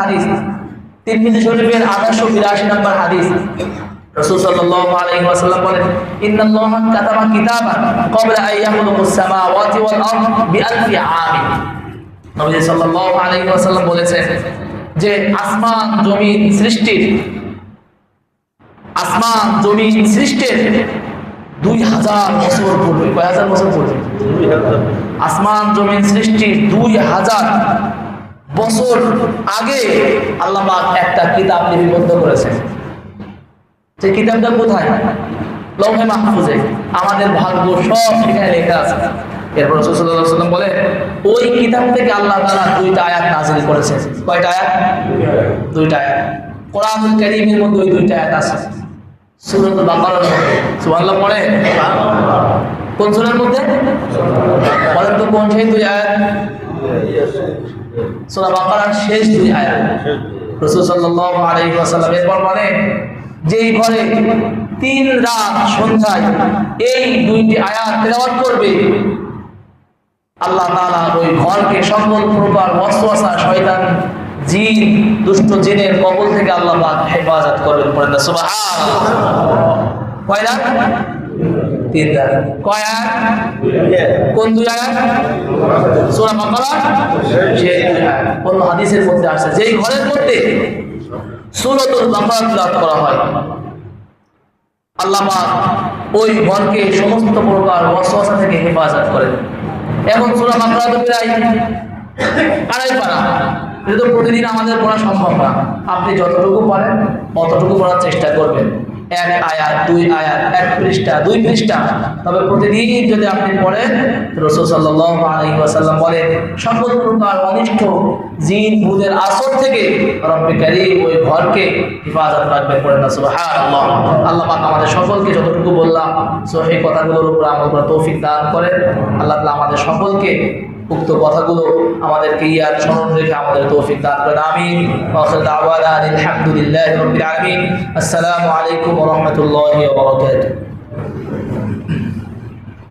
হাদিস। তিরমিজি শরীফের আঠারোশো বিরাশি নম্বর হাদিস। রসুল সাল্লাল্লাহু আলাইহি ওয়াসাল্লাম বলেন ইন্নাল্লাহা কাতাবা কিতাবান ক্বাবলা আন সামাওয়াতি ওয়াল আরদ বিআলফি আমিন। নবী সাল্লাল্লাহু আলাইহি ওয়াসাল্লাম বলেছেন যে আসমান জমিন সৃষ্টির আসমান জমিন সৃষ্টির দুই হাজার বছর পূর্বে। কয় হাজার বছর পূর্বে? আসমান জমিন সৃষ্টির দুই হাজার বছর আগে আল্লাহ পাক একটা কিতাব লিপিবদ্ধ করেছেন। সেই কিতাবটা কোথায়? লৌহে মাহফুজে। আমাদের ভাগ্য সব সেখানে লেখা আছে। এরপর রসুল্লাহাম বলে, ওই কিতাব থেকে আল্লাহ তারা দুইটা আয়াত নাজিল করেছে কয়টা আয়াত? দুইটা আয়াত। কোরআনুল কারীমের মধ্যে ওই দুইটা আয়াত আছে। সূরাতুল বাকারার মধ্যে। সুবহানাল্লাহ পড়ে? কোন সূরার মধ্যে? বলেন তো কোন সেই দুই আয়াত? সূরা বাকারার শেষ দুই আয়াত রাসূল সাল্লাল্লাহু আলাইহি ওয়াসাল্লাম এরপর বলে, যেই ঘরে তিন রাত সন্ধ্যায় এই দুইটি আয়াত তেলাওয়াত করবে, আল্লাহ তাআলা ওই ঘরকে সকল প্রকার ওয়াসওয়াসা, শয়তান, জিন, দুষ্ট জিনের কবল থেকে আল্লাহ হেফাজত করবেন পড়েন সুবহানাল্লাহ। কয় রাত তিন রাত কয় আয়াত কোন দুই আয়াত সূরা বাকারা? সেই কোন হাদিসের মধ্যে আছে যেই ঘরের মধ্যে সূরাতুল বাকারা তিলাওয়াত করা হয় আল্লাহ পাক ওই ঘরকে সমস্ত প্রকার ওয়াসওয়াসা থেকে হেফাজত করেন। এখন সূরা বাকারা তো প্রায় আড়াই পারা। এটা তো প্রতিদিন আমাদের পড়া সম্ভব না। আপনি যতটুকু পারেন অতটুকু পড়ার চেষ্টা করবেন। এক আয়াত, দুই আয়াত, এক পৃষ্ঠা, দুই পৃষ্ঠা। তবে প্রতিদিন যদি আপনি পড়েন, রসুল আলাইহি বলেন সকল প্রকার অনিষ্ট জিন ভূতের আসর থেকে রব্বে ওই ঘরকে হেফাজত রাখবে পড়েন না, সুবহানাল্লাহ। আল্লাহ পাক আমাদের সকলকে যতটুকু বললাম, সহি কথাগুলোর উপর আমল করার তৌফিক দান করেন। আল্লাহ আমাদের সকলকে উক্ত কথাগুলো আমাদেরকে ইয়াদ স্মরণ রেখে আমাদের তৌফিক দান করেন। আমিন। আলহামদুলিল্লাহ আলামিন। আসসালামু আলাইকুম রহমতুল্লাহ